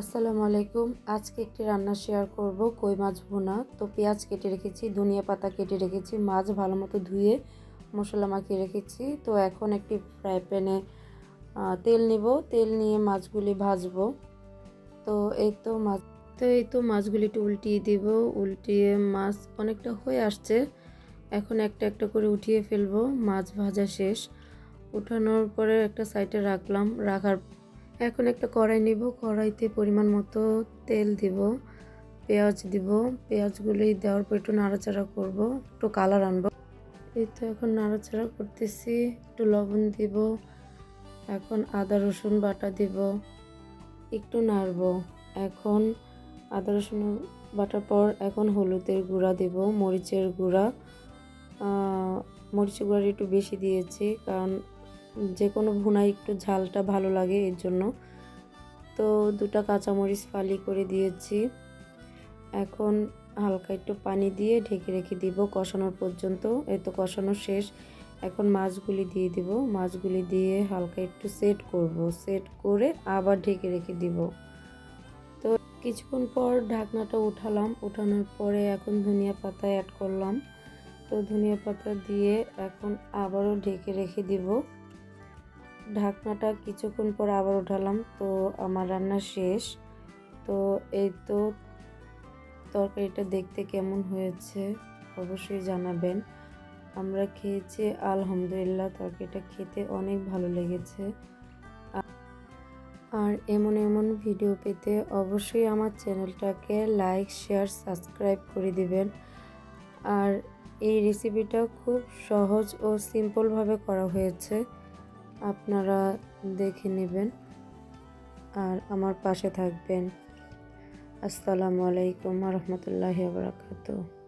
আসসালামু আলাইকুম। আজকে একটি রান্না শেয়ার করব কই মাছ ভুনা। তো পেঁয়াজ কেটে রেখেছি, ধনিয়া পাতা কেটে রেখেছি, মাছ ভালো মতো ধুয়ে মশলা মাখিয়ে রেখেছি। তো এখন একটি ফ্রাই প্যানে তেল নিব। তেল নিয়ে মাছগুলি ভাজবো। তো এই তো মাছ, তো এই তো মাছগুলি একটু উল্টিয়ে দিব। উল্টিয়ে মাছ অনেকটা হয়ে আসছে। এখন একটা একটা করে উঠিয়ে ফেলব। মাছ ভাজা শেষ। উঠানোর পরে একটা সাইডে রাখলাম। রাখার এখন একটা কড়াই নিব, কড়াইতে পরিমাণ মতো তেল দিব, পেঁয়াজ দিব, পেঁয়াজগুলি দেওয়ার পর একটু নাড়াচাড়া করব, একটু কালার আনব। এই তো এখন নাড়াচাড়া করতেছি, একটু লবণ দিব, এখন আদা, রসুন বাটা দিব, একটু নাড়ব। এখন আদা, রসুন বাটার পর এখন হলুদের গুঁড়া দিব, মরিচের গুঁড়া। মরিচের গুঁড়া একটু বেশি দিয়েছি, কারণ যে কোনো ভুনায় একটু ঝালটা ভালো লাগে এর জন্য। তো দুটা কাঁচামরিচ ফালি করে দিয়েছি। এখন হালকা একটু পানি দিয়ে ঢেকে রেখে দিব কষানোর পর্যন্ত। এ তো কষানো শেষ। এখন মাছগুলি দিয়ে দিব। মাছগুলি দিয়ে হালকা একটু সেট করব। সেট করে আবার ঢেকে রেখে দিব। তো কিছুক্ষণ পর ঢাকনাটা উঠালাম। উঠানোর পরে এখন ধনিয়া পাতা অ্যাড করলাম। তো ধনিয়া পাতা দিয়ে এখন আবারও ঢেকে রেখে দিব। ঢাকনাটা কিছুক্ষণ পর আবার উঠালাম। তো আমার রান্না শেষ। তো এই তো তরকারিটা দেখতে কেমন হয়েছে অবশ্যই জানাবেন। আমরা খেয়েছি, আলহামদুলিল্লাহ, তরকারিটা খেতে অনেক ভালো লেগেছে। আর এমন এমন ভিডিও পেতে অবশ্যই আমার চ্যানেলটাকে লাইক, শেয়ার, সাবস্ক্রাইব করে দিবেন। আর এই রেসিপিটা খুব সহজ ও সিম্পলভাবে করা হয়েছে। আপনারা দেখে নেবেন আর আমার পাশে থাকবেন। আসসালামু আলাইকুম রহমতুল্লাহ বারাকাতু